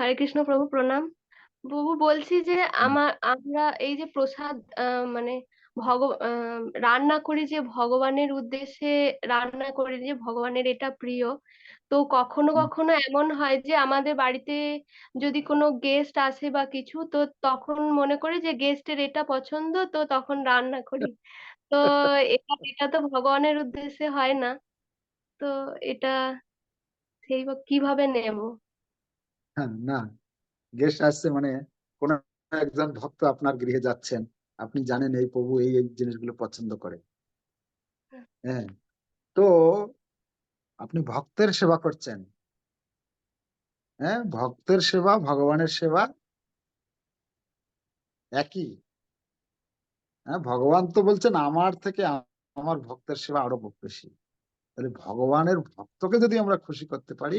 হরে কৃষ্ণ প্রভু প্রণাম। প্রভু বলছি যে আমার আমরা এই যে প্রসাদ মানে ভগ রান্না করি যে ভগবানের উদ্দেশ্যে রান্না করি যে ভগবানের এটা প্রিয় তো কখনো কখনো এমন হয় যে আমাদের বাড়িতে যদি কোনো গেস্ট আসে বা কিছু তো তখন মনে করি যে গেস্টের এটা পছন্দ তো তখন রান্না করি। তো এটা এটা তো ভগবানের উদ্দেশ্যে হয় না। তো এটা সেই কীভাবে নেব? হ্যাঁ না। গেস্ট আসছে মানে কোন একজন ভক্ত আপনার গৃহে যাচ্ছেন, আপনি জানেন এই প্রভু এই এই জিনিসগুলো পছন্দ করে। হ্যাঁ তো আপনি ভক্তের সেবা করছেন। হ্যাঁ ভক্তের সেবা, ভগবানের সেবা একই। হ্যাঁ ভগবান তো বলছেন আমার থেকে আমার ভক্তের সেবা আরও বেশি। তাহলে ভগবানের ভক্তকে যদি আমরা খুশি করতে পারি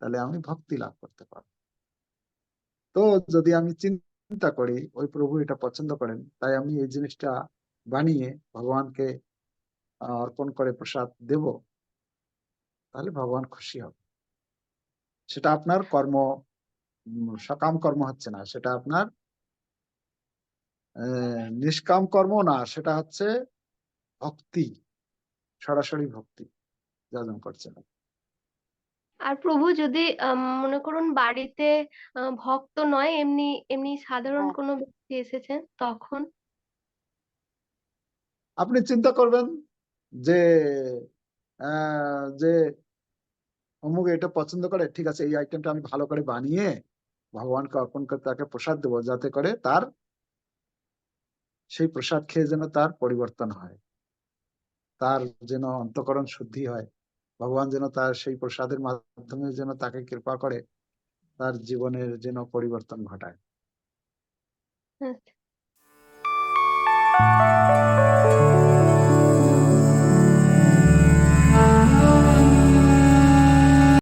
তাহলে আমি ভক্তি লাভ করতে পারব। তো যদি আমি চিন্তা করি, ওই প্রভু এটা পছন্দ করেন, তাই আমি এই জিনিসটা বানিয়ে ভগবানকে অর্পণ করে প্রসাদ দেব, তাহলে ভগবান খুশি হবে। সেটা আপনার কর্ম সকাম কর্ম হচ্ছে না, সেটা আপনার নিষ্কাম কর্ম না, সেটা হচ্ছে ভক্তি, সরাসরি ভক্তি যাজন করছেন আর প্রভু যদি আম, মনে করুন বাড়িতে ভক্ত নয় এমনি এমনি সাধারণ কোনো ব্যক্তি এসেছেন তখন? আপনি চিন্তা করবেন যে যে অমুক এটা পছন্দ করে ঠিক আছে এই আইটেমটা আমি ভালো করে বানিয়ে ভগবানকে অর্পণ করে তাকে প্রসাদ দেবো যাতে করে তার সেই প্রসাদ খেয়ে যেন তার পরিবর্তন হয় তার যেন অন্তকরণ শুদ্ধি হয়। ভগবান যেন তার সেই প্রসাদের মাধ্যমে যেন তাকে কৃপা করে, তার জীবনের যেন পরিবর্তন ঘটায়। আচ্ছা